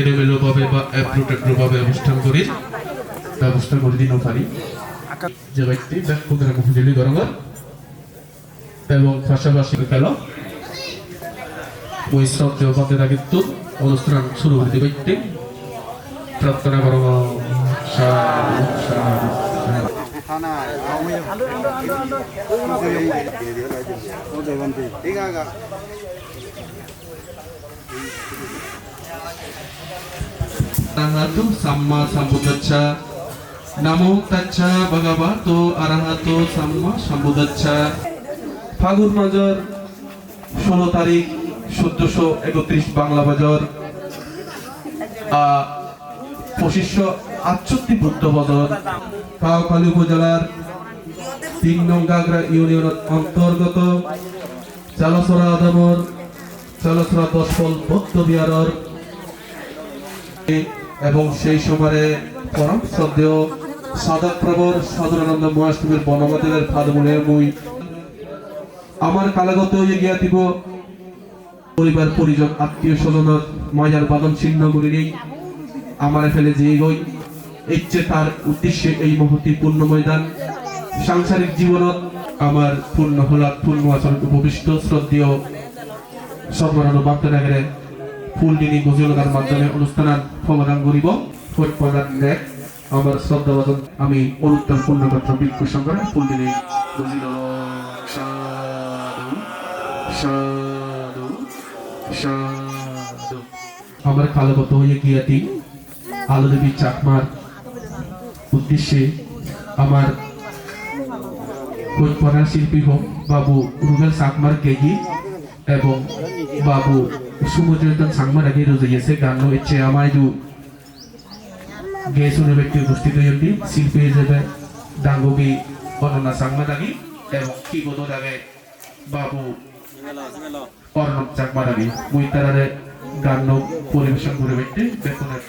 এলোমেলোভাবে বা অ্যাপ্রোটেক্টভাবে অনুষ্ঠান করে ব্যবস্থা করে দিন পারি যে ব্যক্তি ব্যাকুদের মহিলি গরঙ্গর এবং পাশাপাশি খেল। ওই শ্রদ্ধেয় বাধ্যতা কিন্তু অনুষ্ঠান শুরু করে। ব্যক্তি প্রার্থনা করব అర్హతు సమ్మ సంబుదచ్చ నమో తచ్చ భగవతో అర్హతో సమ్మ సంబుదచ్చ ফাগুন নজর ষোলো তারিখ চোদ্দশো একত্রিশ বাংলা বাজার। পঁচিশশো আটষট্টি বুদ্ধ বদর কাউখালী উপজেলার তিন নং ইউনিয়নের অন্তর্গত। চালসরা আদামর, চালসরা দশফল বৌদ্ধ বিহারের এবং সেই সময়ে পরম শ্রদ্ধেয় সাধক প্রবর সাধুরানন্দ মহাষ্টমীর বনমাদেবের ফাদমুনের মুই আমার কালাগত এগিয়া দিব পরিবার, পরিজন, আত্মীয় স্বজনের মজার বাদন চিহ্ন করে নেই আমার ফেলে যে গই ইচ্ছে তার উদ্দেশ্যে এই মহতি পূর্ণ ময়দান। সাংসারিক জীবনত আমার পূর্ণ হলাত পূর্ণ আচরণ উপবিষ্ট, শ্রদ্ধেয় সর্বরানো বার্তানগরে ফুলডিনি গজলতার মাধ্যমে অনুষ্ঠান সমাধান করিব। প্রদান নেক আমার আমি অনুত্তর পূর্ণপাত্র বিক্ষু সংগ্রহ ফুলডিনি গজিল সাধু সাধু আমার কালগত হয়ে গিয়াতি আলো দেবী চাকমার উদ্দেশ্যে আমার কল্পনা শিল্পী হোক, বাবু রুবেল চাকমার গেগি এবং বাবু ব্যক্তি উপস্থিত হইন্দি শিল্পী হিসেবে ডাঙ্গবি বর্ণনা সাংমা দাগি এবং কি বোধ দাগে বাবু অর্ণব চাকমা দাগি মুই তারারে গান পরিবেশন করে ব্যক্তি বেতনের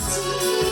See.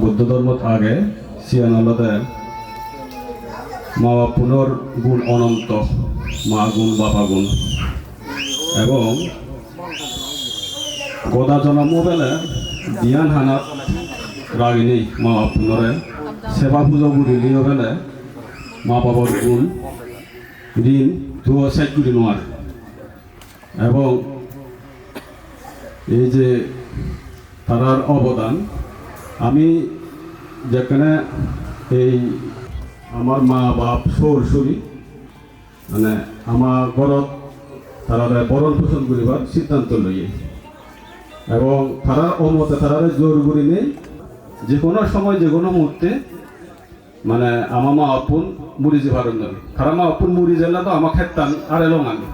বৌদ্ধ ধর্মত আগে সিয়ানলতে মা পুনর গুণ অনন্ত, মা গুণ, বাবা গুণ। এবং গদা জন্ম বেলে দিয়ান হানাত রাগিনী মা পুনরে, সেবা পুজো বুড়িলিও বেলে মা বাবার গুণ ঋণ ধুয়ো সাইড করে নোয়ারে এবং এই যে তারার অবদান আমি যেখানে এই আমার মা বাপ সৌর সরি মানে আমার ঘরত তারা বরণ পোষণ করিবার সিদ্ধান্ত লইয়ে এবং তারা অমতে তারা জোর করি নেই, যে কোনো সময়, যে কোনো মুহূর্তে মানে আমার মা অপুন মুড়ি যে পারেন তারা মা অপুন মুড়ি জেলা তো আমার খেতান আর এলো আমি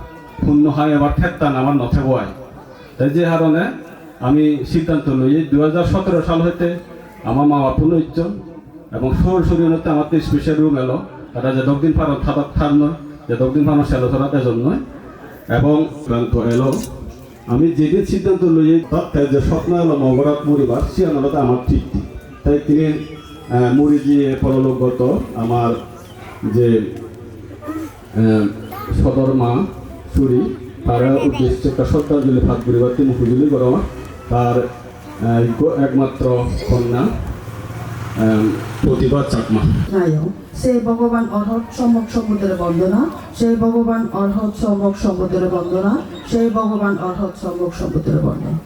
শূন্য হয় আমার খেতান আমার নথে বয়। তাই যে কারণে আমি সিদ্ধান্ত লই দু হাজার সতেরো সাল হইতে আমার মা অপুন ইচ্ছন এবং সৌর আমার তো স্পেশাল রুম এলো। তারা যে দক্ষিণ পারত থাকার থার নয় যে দক্ষিণ পারত সেলো তেজন নয় এবং এলো। আমি যেদিন সিদ্ধান্ত লই তার যে স্বপ্ন এলো মগরাত মরিবার সে আনালতে আমার ঠিক। তাই তিনি মরি দিয়ে পরলোকগত আমার যে সদর মা চুরি তার উদ্দেশ্যে একটা শ্রদ্ধাঞ্জলি ভাত পরিবার তিনি উপজুলি করো। তার একমাত্র কন্যা প্রতিভা চাকমা। সেই ভগবান অর্হৎ, সম্যক সম্বুদের বন্দনা। সেই ভগবান অর্হৎ, সম্যক সম্বুদের বন্দনা। সেই ভগবান অর্হৎ, সম্যক সম্বুদের বন্দনা।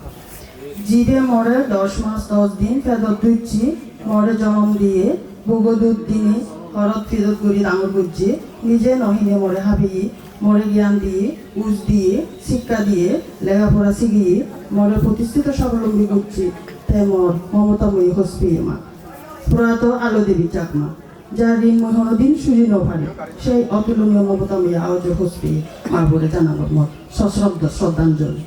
জীবে মরে দশ মাস, দশ দিন ফেদত দুইছি মরে জন্ম দিয়ে ভোগদুধ দিনে হরত ফিরত করি ডাঙর বুঝছে নিজে নহিনে মরে হাবিয়ে। মরে জ্ঞান দিয়ে উজ দিয়ে, শিক্ষা দিয়ে, লেখাপড়া শিখিয়ে মরে প্রতিষ্ঠিত স্বাবলম্বী করছি। তাই মর, মমতাময়ী হসপিয়ে মা। প্রয়াত আলো দেবী চাকমা, যার ঋণ মহনদিন সুজি নভারে সেই অতুলনীয় মমতাময়ী আওয়াজ হসপি মা বলে জানাব মত। সশ্রদ্ধ, শ্রদ্ধাঞ্জলি।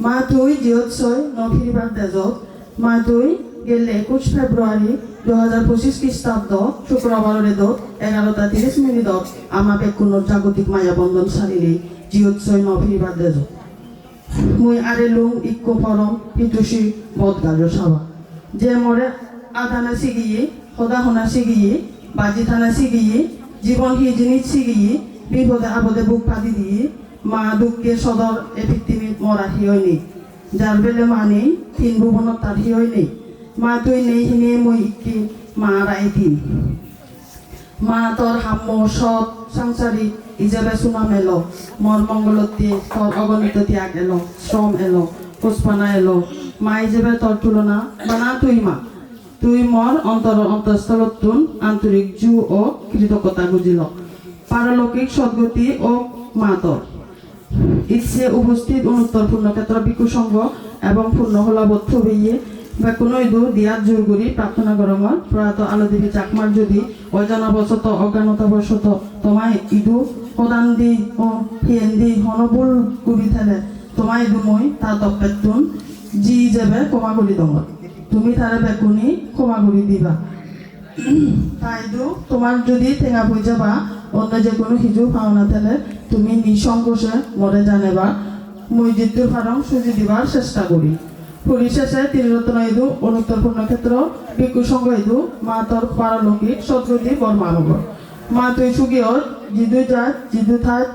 মা তুই জিয়ৎসয় নফিরিবার তেজত। মা তুই গেলে একুশ ফেব্রুয়ারি দু হাজার পঁচিশ খ্রিস্টাব্দ শুক্রবারের দত এগারোটা তিরিশ মিনিটত আমা বেকুনোর জাগতিক মায়া বন্ধন সারিলে জিয়ৎসয় নফিরিবার তেজত মুই আরে লুং ইক্কো পরম পিতুষি বদ গাজর সাবা। যে মরে আদানা শিগিয়ে সদা শোনা শিগিয়ে বাজি থানা শিগিয়ে জীবন হি জিনিস শিগিয়ে বিপদে আপদে বুক পাতি দিয়ে, মা দুঃখে সদর এ পৃথিবীত মরা হিয়ই নেই। যার বেলে মা নেই তিন ভুবনত তার হিয়ই নেই। মা তুই নেই হিনে মই ইক্কি মা রাই তিন মা তোর হাম্য সৎ সাংসারিক হিসাবে সুনাম এলো মর মঙ্গলতে তোর অগণিত ত্যাগ এলো, শ্রম এলো, পুষ্পানা এলো। মা হিসেবে তোর তুলনা বানা তুই মা? তুই মর অন্তর অন্তঃস্থলতুন আন্তরিক জু ও কৃতজ্ঞতা বুঝিল। পারলৌকিক সদ্গতি ও মা তোর। ইচ্ছে উপস্থিত অনুত্তর পূর্ণক্ষেত্র বিকু সংঘ এবং পূর্ণ হলাবদ্ধ হইয়ে বা কোনো ইদু দিয়াত জোর করি প্রার্থনা করমর প্রয়াত আলো দেবী চাকমার যদি অজানাবশত অজ্ঞানতাবশত তোমায় ইদু প্রদান দি ও হিয়েন দি হনবুল কবি থেলে। তোমায় ইদু মই তা তপ্পেতুন জি যাবে ক্ষমা করি দমত তুমি তারে বেকুনি ক্ষমা করি দিবা। তাইদু তোমার যদি টেঙা পই যাবা, অন্য যে কোনো সিজু পাওনা তেলে তুমি নিঃসংকোচে মরে জানেবা। মই জিতুর ফারং সুজি দিবার চেষ্টা করি পরিশেষে ত্রিরত্ন ইদু অনুত্তর ক্ষেত্র বিকু সংঘ ইদু মা তোর পারলৌকিক সদ্গতি বর্মানব মা তুই সুগিয়ত জিদু জাত, জিদু থাত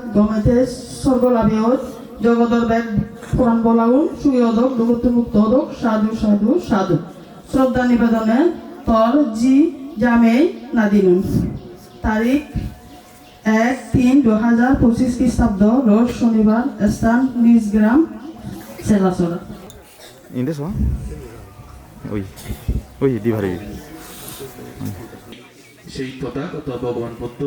ব্যাগ, পুরাণ বলাউন সাধু সাধু সাধু। শ্রদ্ধা নিবেদনে তোর জি, জামে, নাদিনুন। তারিখ এক তিন দু হাজার পঁচিশ খ্রিস্টাব্দ, রোজ শনিবার, স্থান নিজ গ্রাম 인데서 ওই ওই দিভারি সেই তথাগত ভগবান বদ্ধ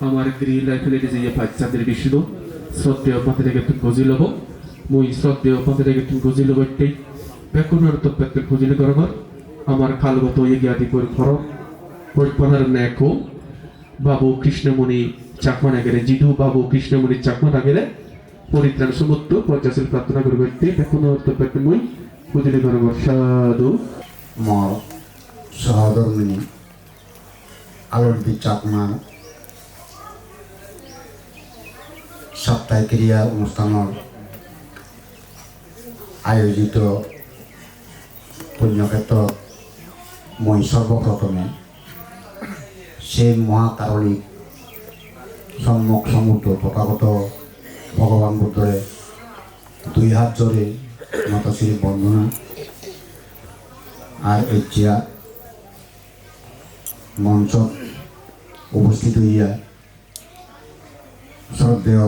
আমার গৃহ লাইফে যে বাচ্চাদের বিষ্ণু শ্রদ্ধেয় পথে থেকে তুমি গজি লব মই শ্রদ্ধেয় পথে থেকে তুমি গজি লব একটাই বেকুনের তো পেতে খুঁজিলে করবার আমার কালগত এগিয়াদি পর খর পরিপনার ন্যাকো বাবু কৃষ্ণমণি চাকমা নাগেরে জিদু বাবু কৃষ্ণমণি চাকমা নাগেরে পরিত্রাণ সমুদ্র পর্যাশীল প্রার্থনা করবে একটি। বেকুনের তো পেতে মই। খুঁজিলে করবার সাধু। মোৰ সহধৰ্মিনী আলৰবী চাকমাৰ সাপ্তাহিক ক্ৰিয়া অনুষ্ঠানৰ আয়োজিত পুণ্যক্ষেত্ৰত মই সৰ্বপ্ৰথমে সেই মহাকারণিক সম্মুখ সমুদ্র তথাগত ভগবান বুদ্ধরে দুই হাত জোরে মাতাশ্রী বন্দনা আর এতিয়া মঞ্চত উপস্থিত হইয়া শ্রদ্ধেয়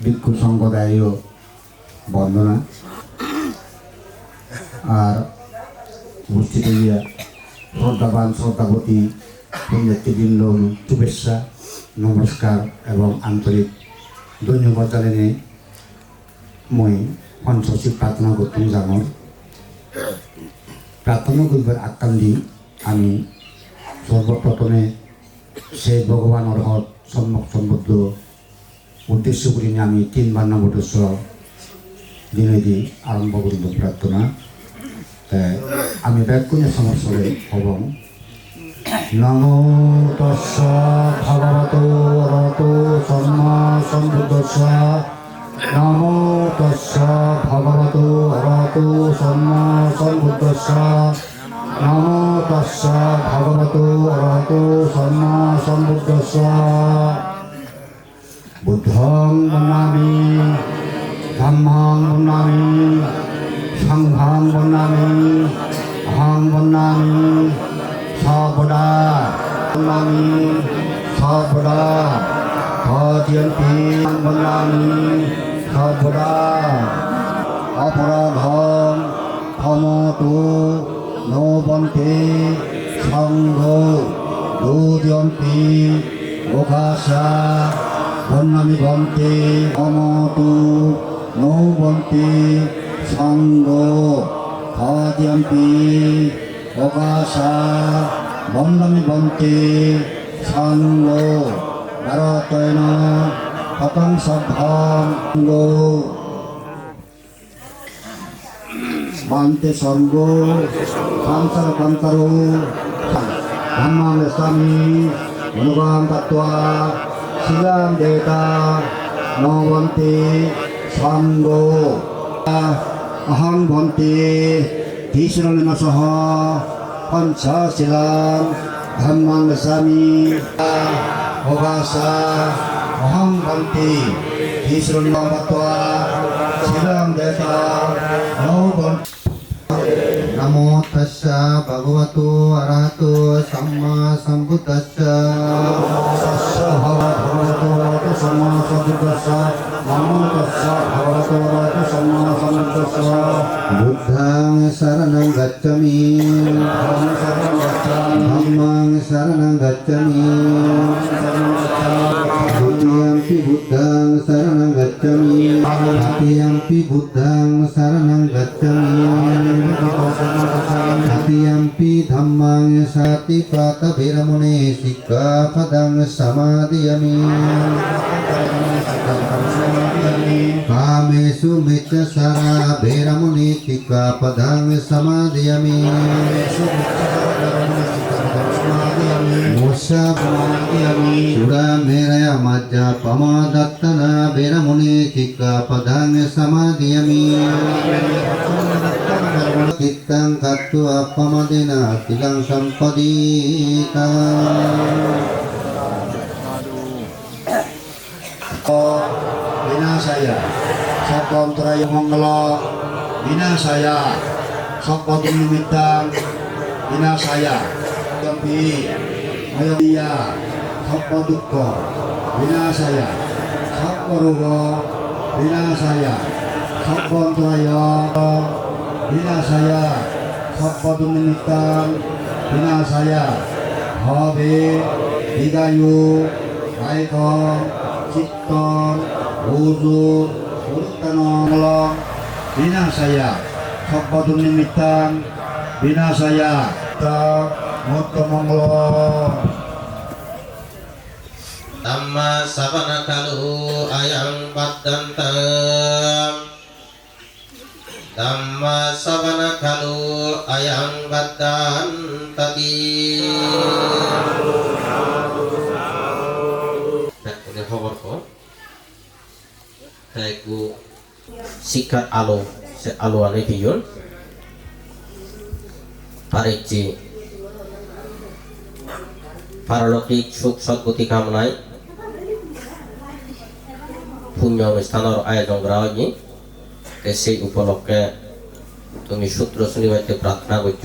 ভিক্ষু সম্প্রদায় বন্দনা আর উপস্থিত হইয়া শ্রদ্ধাবান শ্রদ্ধাবতী পুণ্যতিবৃন্দ শুভেচ্ছা, নমস্কার এবং আন্তরিক ধন্যবাদ জানাই মই পঞ্চশী প্রার্থনা করতে জানো প্রার্থনা করবার আকাম দি আমি সর্বপ্রথমে সেই ভগবান অর্হত সম্যক সম্বদ্ধ উদ্দেশ্য নিয়ে আমি তিনবার নবদস্য দিনে দি আরম্ভ করব প্রার্থনা 에, আমি ব্যাকুণ্য সমস্যরে হবং নমো তস্য ভগবতো অরহতো সম্মা সম্বুদ্ধস্য নমো তস্য ভগবতো অরহতো সম্মা সম্বুদ্ধস্য নমো তস্য ভগবতো অরহতো সম্মা সম্বুদ্ধস্য বুদ্ধং বন্নামি ধম্মং বন্নামি সংঘং বন্নামি অহং বন্নামি সবদা বন্নামি সবদা ভজয়ন্তি বন্নামি সবদা অপরাধং ক্ষমতু নবন্তে সঙ্গ দুজন্তি ওকাশা বন্নামি বন্তে ক্ষমতু নবন্তে সঙ্গ ভজয়ন্তি ওকাশা বন্নামি বন্তে সঙ্গ ভারতেন পতং সভ্য Bante Sanggo, Samsara Kantaro, Dhamma Mesami, Manugang Tatwa, Silang Deta, Nawanti, Sanggo, Ahang Bante, Tisran Nasaha, Pancha Silang, Dhamma Mesami, Ogasa, Ahang Bante, Tisran Tatwa, Silang Deta, Nawanti, Namo tassa ಸನ್ಮಾನ ಸಮುದ್ರಸ ನಮೋದಸ್ಸ ಭಗವತೋರಾಜ ಸನ್ಮಾನ ಸಮುದ್ರಸ ಬುದ್ಧಾಂ ಶರಣಂ ಗಚ್ಚಮಿ ಧಮ್ಮಾಂ ಶರಣಂ ಗಚ್ಚಮಿ द्वितीयंपि बुद्धां शरणं गच्छामि तृतीयंपि बुद्धां शरणं गच्छामि සතියම්පි ධම්මාං සතිපාත භිරමුනේ සික්ඛාපදං සමාදියමි. කාමේසු මිච්ඡ සරා භිරමුනේ සික්ඛාපදං සමාදියමි. සුරා මේරය මජ්ජ පමාදත්තන බිරමුනේ සික්ඛාපදං සමාදියමි. तम खत्तु अपमदिन अखिलं सम्पदीता binasaya sapam traya mangala binasaya sapam Bina saya. tapi ayadiya sapam dukkha binasaya sapam roga binasaya sapam bina saya Sabtu Nimitam bina saya hobi Hidayu Aiko Cipto urutan ngolong, bina saya Sabtu Nimitam bina saya Tak Motomonglo Tama sabana kalu ayam padantam Dhamma sabana kalu ayang baddantati Ini খবর ko Taiku sikat alo se alo ane piyon Parici পারলৌকিক সুখ সদ্গতি কামনায় পুণ্য অনুষ্ঠানৰ আয়োজন কৰা হয়নি তে সেই উপলক্ষে তুমি সূত্র শুনিবাইতে প্রার্থনা করছ।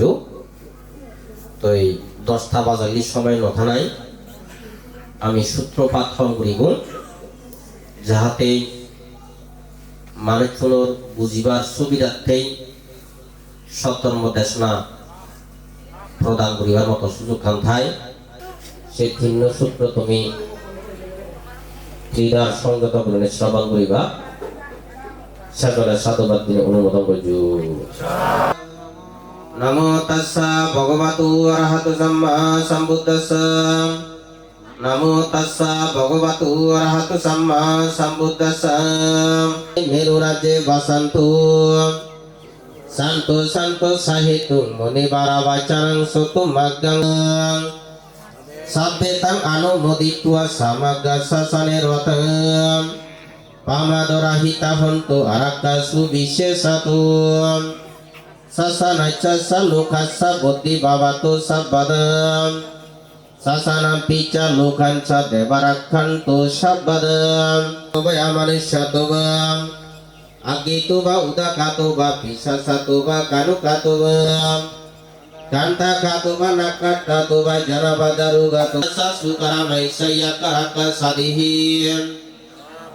তো এই দশটা বাজালি সময় নথা নাই। আমি সূত্রপাত হল করিব যাহাতে মানুষজনের বুঝিবার সুবিধার্থেই সতর্ম দেশনা প্রদান করিবার মতো সুযোগ খান থায় সেই ভিন্ন সূত্র তুমি ক্রীড়ার সঙ্গত বলনে শ্রবণ করিবা। Sekolah satu batu sagala motong baju Namo tassa bhagavatu arahato samma sambuddhasa Namo tassa bhagavatu arahato samma sambuddhasa Meru rajye vasantu. Santo santo sahitu muni bara wacarang sutu magang. Sabbe tang anu muditwa samagga पामदरहिता हन्तु अरक्तसु विशेषतु ससनच्च स लोकः स बुद्धि भवतु सपद ससनमपि च लोकं च देवरक्षन्तु सपद वयमनिष्यतु वा अग्नितु वा उदकातु वा पिशसतु वा कनुकतु वा ಕಂಠಕಾತು ನಕ್ಕಟ್ಟು ಜನಪದರು ಗತು ಸುಕರ ನೈಷಯ್ಯ ಕರಕ ಸದಿಹೀ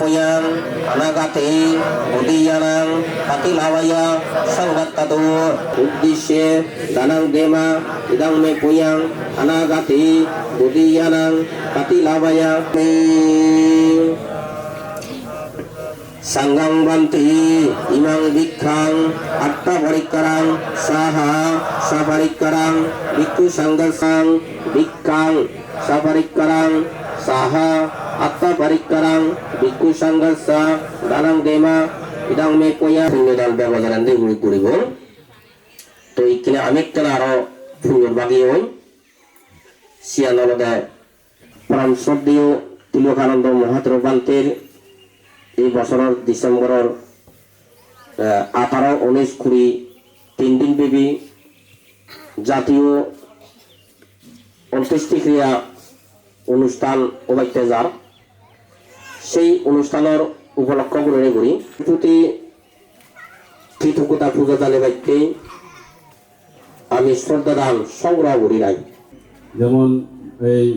Idang me puyang Anagati Budiyanang Patilawaya Sanggat tatu Uddisye Danang Dema Idang me puyang Anagati Budiyanang Patilawaya Me Sanggang banti imang bikhang atta barikarang saha sabarikarang biku sanggasang bikhang sabarikarang saha atta barikarang biku sanggasa darang dema idang me koya punyodal ব্যবধান দিয়ে গুলি করিব তো এইখানে আমি কেন আরও পুণ্যর বাগি হই সিয়ানলদে পরম শ্রদ্ধেয় তিলকানন্দ মহাত্র বান্তের এই বছৰৰ ডিচেম্বৰৰ আঠাৰ ঊনৈছ কুড়ি তিনদিন ব্যাপী জাতীয় অন্ত্যেষ্টিক্রিয়া অনুষ্ঠান ওবাইতে যার। সেই অনুষ্ঠানের উপলক্ষ করে করি প্রতি কৃতজ্ঞতা পূজা জানে বাইতে আমি শ্রদ্ধা দান সংগ্রহ করি নাই। যেমন এই